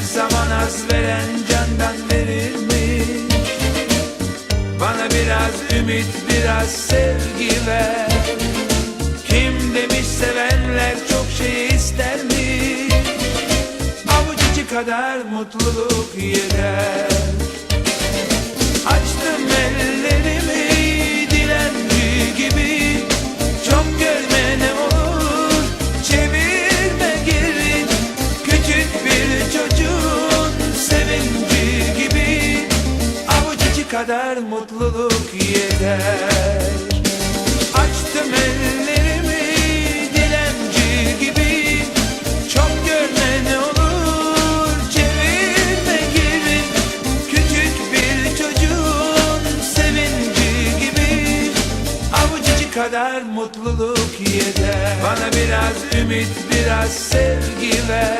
her zaman az veren candan verir mi? Bana biraz ümit biraz sevgi ver Kim demiş sevenler çok şey ister mi? Avuç içi kadar mutluluk yeter kadar mutluluk yeter Açtım ellerimi dilenci gibi. Çok görme ne olur çevirme geri Küçük bir çocuğun sevinci gibi. İçi kadar mutluluk yeter Bana biraz ümit biraz sevgi ver